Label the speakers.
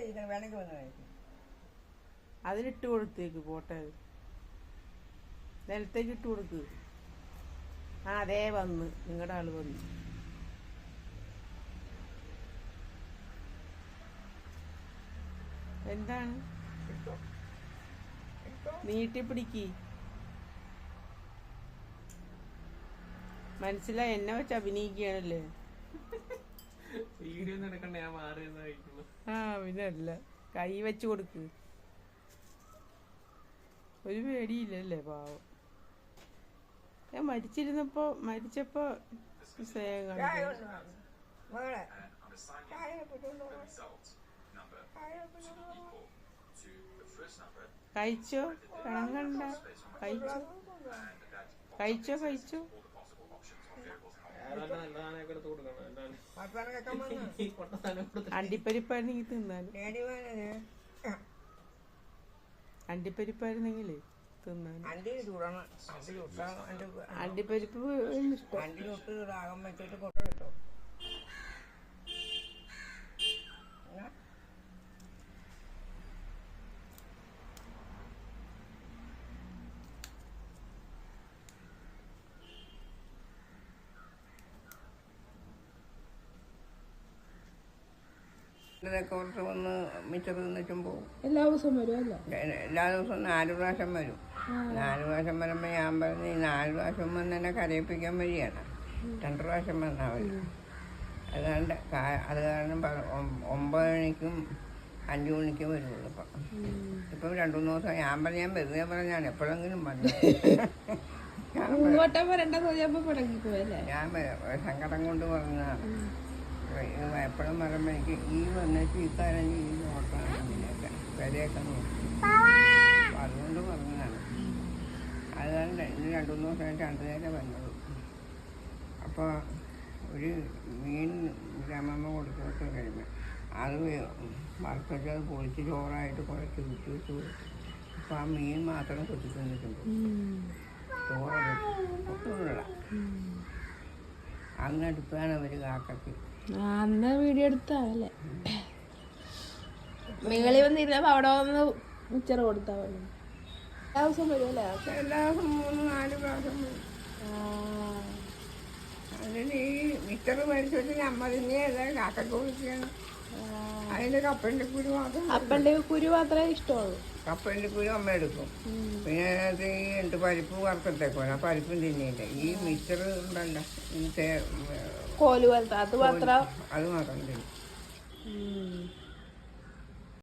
Speaker 1: ഇരിക്കണം വേണമെങ്കിൽ വന്ന് കഴിക്കും
Speaker 2: അതിലിട്ട് കൊടുത്തേക്ക് പോട്ടെ. നിലത്തേക്ക് ഇട്ട് കൊടുക്ക്. ആ അതേ വന്ന്. നിങ്ങളുടെ ആൾ വന്നു. എന്താണ്? നീട്ടി പിടിക്ക്. മനസ്സിലായി? എന്നെ വെച്ച് അഭിനയിക്കുകയാണല്ലേ?
Speaker 3: വീഡിയോ നടക്കണ്ട ഞാൻ മാറി
Speaker 2: ആ പിന്നെ അല്ല. കൈ വെച്ച് കൊടുക്ക്. ഒരു പേടിയില്ലല്ലേ പാവം. ഞാൻ മരിച്ചിരുന്നപ്പോ മരിച്ചപ്പോ. കഴിച്ചോ? കിണങ്ങണ്ട കഴിച്ചോ? കഴിച്ചോ? കഴിച്ചോ
Speaker 3: ഏതാണ്ട് നല്ല സാധനമൊക്കെ എടുത്ത് കൊടുക്കണം എന്താണ്
Speaker 1: ഭക്ഷണം കേൾക്കാൻ വന്നു
Speaker 3: ഈ പൊട്ട സാധനം കൊടുത്ത്
Speaker 2: അണ്ടിപ്പരിപ്പായിരുന്നെങ്കിൽ
Speaker 1: വേണത്
Speaker 2: അണ്ടിപ്പരിപ്പായിരുന്നെങ്കിലേ
Speaker 1: അണ്ടി
Speaker 2: അണ്ടിപ്പരിപ്പ് ഇഷ്ടം.
Speaker 1: ഇതൊക്കെ കുറച്ച് വന്ന് മിച്ചർ തിന്നിട്ടും പോകും
Speaker 2: എല്ലാ ദിവസവും വരും
Speaker 1: എല്ലാ ദിവസവും നാല് പ്രാവശ്യം വരും. നാല് പ്രാവശ്യം വരുമ്പോൾ ഞാൻ പറഞ്ഞ് ഈ നാല് പ്രാവശ്യം വന്ന് എന്നെ കരയിപ്പിക്കാൻ വഴിയാണ് രണ്ട് പ്രാവശ്യം വന്നാൽ മതി അതുകൊണ്ട് അത് കാരണം ഒമ്പത് മണിക്കും അഞ്ചു മണിക്കും വരുള്ളൂ ഇപ്പം. ഇപ്പം രണ്ടു മൂന്ന് ദിവസം ഞാൻ പറഞ്ഞ ഞാൻ വെറുതെ പറഞ്ഞാണ് എപ്പോഴെങ്കിലും വന്നു. ഞാൻ സങ്കടം കൊണ്ട് പറഞ്ഞതാണ്. എപ്പോഴും പറയുമ്പോൾ എനിക്ക് ഈ വന്നിട്ട് ഈ ഈ നോക്കണം ഇതിനൊക്കെ വിലയൊക്കെ നോക്കി അതുകൊണ്ട് പറഞ്ഞതാണ്. അതുകൊണ്ട് ഇന്ന് രണ്ടു മൂന്ന് ദിവസമായിട്ട് രണ്ടു നേരം വന്നത്. അപ്പോൾ ഒരു മീൻ ഗ്രാമമ്മ കൊടുത്തു കഴിയുമ്പോൾ അത് വറുത്തിട്ട് അത് പൊളിച്ച് ചോറായിട്ട് കുഴച്ച് വിട്ട് വെച്ചു അപ്പോൾ ആ മീൻ മാത്രം കൊത്തി തിന്നിട്ടുണ്ട് ചോറ് ഒട്ടുമില്ല അന്നെടുത്താണ് അവർ കാക്കയ്ക്ക്.
Speaker 2: അന്ന് വീഡിയോ എടുത്താവല്ലേ നിങ്ങളി വന്നിരുന്നപ്പോ അവിടെ വന്ന് പിക്ചർ കൊടുത്താ മതി. എല്ലാ ദിവസവും വരുമല്ലേ
Speaker 1: എല്ലാ ദിവസവും മൂന്ന് നാല് പ്രാവശ്യം വരും. അതിന് ഈ മേടിച്ചിട്ട് നമ്മൾ കപ്പലിന്റെ കുരു മാത്രം
Speaker 2: അപ്പന്റെ കുരു മാത്രമേ ഇഷ്ടമുള്ളൂ.
Speaker 1: കപ്പലിന്റെ കുരു അമ്മ എടുക്കും. പിന്നെ അത് ഈ ഉണ്ട് പരിപ്പ് വറുത്തിട്ടേക്കോല ആ പരിപ്പും തിന്നില്ല ഈ മിച്ചറ് ഉണ്ടല്ലോ ഈ
Speaker 2: కోలు వెళ్తా
Speaker 1: అది మాత్రం అది